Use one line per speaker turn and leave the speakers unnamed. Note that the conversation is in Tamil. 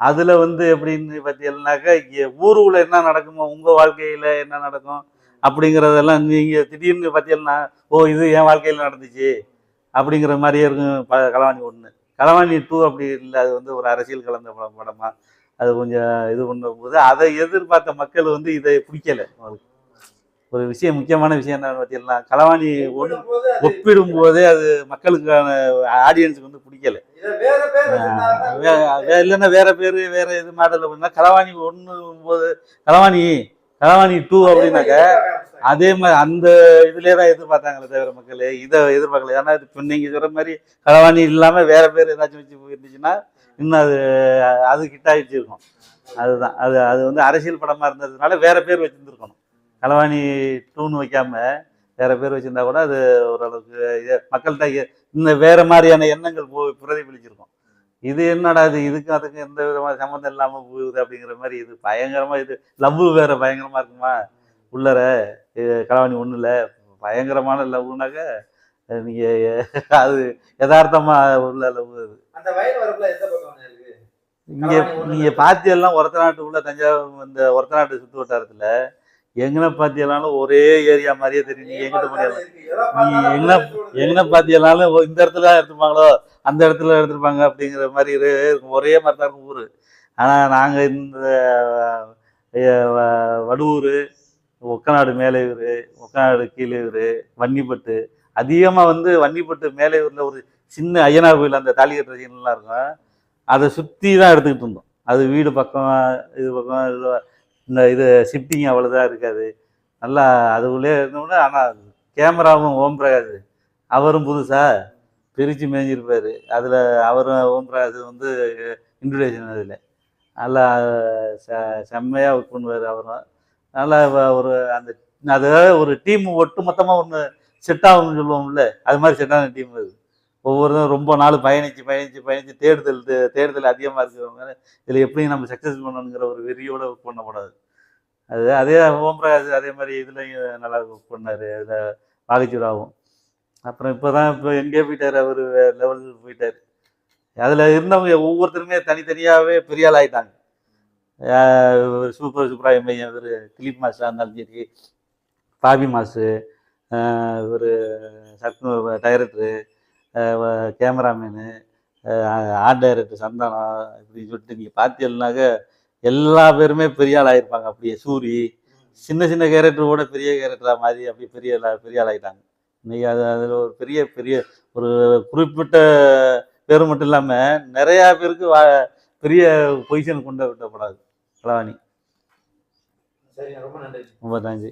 அதுல வந்து எப்படின்னு பார்த்தீங்கன்னாக்கா இங்கே ஊருக்குள்ள என்ன நடக்குமோ உங்க வாழ்க்கையில என்ன நடக்கும் அப்படிங்கிறதெல்லாம் நீங்க திடீர்னு பார்த்தீங்கன்னா ஓ இது என் வாழ்க்கையில நடந்துச்சு அப்படிங்கிற மாதிரியே இருக்கும் ப களவாணி ஒன்று களவாணி டூ அப்படி இல்லை அது வந்து ஒரு அரசியல் கலந்த படம் படமா. அது கொஞ்சம் இது பண்ணும்போது அதை எதிர்பார்த்த மக்கள் வந்து இதை பிடிக்கல அவங்களுக்கு. ஒரு விஷயம் முக்கியமான விஷயம் என்னன்னு பார்த்தீங்கன்னா களவாணி ஒன்று ஒப்பிடும் போதே அது மக்களுக்கான ஆடியன்ஸுக்கு வந்து
இதை
வே- இல்லைன்னா வேற பேர் வேற இது மாடல் அப்படின்னா களவாணி ஒன்று போது களவாணி களவாணி டூ அப்படின்னாக்க அதே மாதிரி அந்த இதுலேயே தான் எதிர்பார்த்தாங்களே தவிர மக்கள் இதை எதிர்பார்க்கல. ஏன்னா இப்போ நீங்கள் சொல்கிற மாதிரி களவாணி இல்லாமல் வேற பேர் ஏதாச்சும் வச்சு போயிருந்துச்சுன்னா இன்னும் அது அது ஆகிடுச்சு இருக்கும். அதுதான். அது அது வந்து அரசியல் படமாக இருந்ததுனால வேற பேர் வச்சுருந்துருக்கணும். களவாணி டூன்னு வைக்காம வேற பேர் வச்சிருந்தா கூட அது ஓரளவுக்கு மக்கள்கிட்ட இன்னும் வேற மாதிரியான எண்ணங்கள் போ பிரதிபலிச்சிருக்கும். இது என்னடா இது? இதுக்கும் அதுக்கும் எந்த விதமான சம்மந்தம் இல்லாமல் போகுது அப்படிங்கிற மாதிரி இது பயங்கரமா இது லவ் வேற பயங்கரமா இருக்குமா? உள்ளர களவாணி ஒன்றும் இல்லை. பயங்கரமான லவ்னாக்க நீங்க அது யதார்த்தமா உள்ள லவ் அது.
அந்த வயல்
இங்க நீங்க பாத்தியெல்லாம் ஒரத்த நாட்டுக்குள்ள தஞ்சாவூர் இந்த ஒரத்த நாட்டு சுத்து வட்டாரத்துல எங்கன பாத்தியெல்லாம் ஒரே ஏரியா மாதிரியே தெரியும் நீங்க எங்கிட்ட போனியாலும் நீ எங்கன எங்கன பாத்தியெல்லாம் இந்த இடத்துல எடுத்துப்பாங்களோ அந்த இடத்துல எடுத்துருப்பாங்க அப்படிங்கிற மாதிரி இரு- இருக்கும். ஒரே மாதிரி தான் இருக்கும் ஊரு. ஆனா நாங்க இந்த வடுவூர் ஒக்கநாடு மேலையூர் ஒக்கநாடு கீழையூர் வன்னிப்பட்டு அதிகமா வந்து வன்னிப்பட்டு மேலையூர்ல ஒரு சின்ன ஐயனார் கோயில் அந்த தாலி கட்டுற சீன்லாம் இருக்கும். அதை சுற்றி தான் எடுத்துக்கிட்டு இருந்தோம். அது வீடு பக்கம் இது பக்கம் இது இந்த இது ஷிஃப்டிங் அவ்வளோதான் இருக்காது. நல்லா அதுக்குள்ளே இருந்தோம்னா ஆனால் கேமராவும் ஓம் பிரகாஷ். அவரும் புதுசா பிரித்து மேய்ஞ்சிருப்பார் அதில் அவரும் ஓம் பிரகாஷ் வந்து இன்ட்ரடியூஷன் அதில். நல்லா செ செம்மையாக ஒர்க் பண்ணுவார் அவரும். நல்லா ஒரு அந்த அது ஒரு டீம் ஒட்டு மொத்தமாக ஒன்று செட் ஆகும்னு சொல்லுவோம்ல. அது மாதிரி செட்டான டீம் அது. ஒவ்வொருத்தரும் ரொம்ப நாள் பயணிச்சு பயணிச்சு பயணிச்சு தேடுதல் தேடுதல் அதிகமாக இருக்கிறவங்க. இதில் எப்படியும் நம்ம சக்ஸஸ் பண்ணணுங்கிற ஒரு வெறியோட ஒர்க் பண்ணக்கூடாது. அது அதே ஓம் பிரகாஷ் அதே மாதிரி இதுலையும் நல்லா ஒர்க் பண்ணார். அதில் வாகச்சூராகவும் அப்புறம் இப்போ தான் இப்போ எங்கேயோ போயிட்டார் அவர் லெவல் போயிட்டார். அதில் இருந்தவங்க ஒவ்வொருத்தருமே தனித்தனியாகவே பெரிய ஆள் ஆயிட்டாங்க. சூப்பர் சூப்பராக எம்ஐயன் இவர் திலீப் மாஸ்டராக இருந்தாலும் சரி பாபி மாஸ்டரு இவர் சக்னு director cameraman art director Santhanam இப்படி சொல்லிட்டு நீங்கள் பார்த்தீங்கன்னாக்க எல்லா பேருமே பெரிய ஆள் ஆயிருப்பாங்க. அப்படியே சூரி சின்ன சின்ன கேரக்டர் கூட பெரிய கேரக்டராக மாதிரி அப்படியே பெரிய பெரிய ஆள் ஆயிட்டாங்க. இன்னைக்கு அது அதில் ஒரு பெரிய பெரிய ஒரு குறிப்பிட்ட பேர் மட்டும் இல்லாமல் நிறையா பேருக்கு வா பெரிய பொசிஷன் கொண்டு விட்டப்படாது கலவாணி
சரி ரொம்ப நன்றி.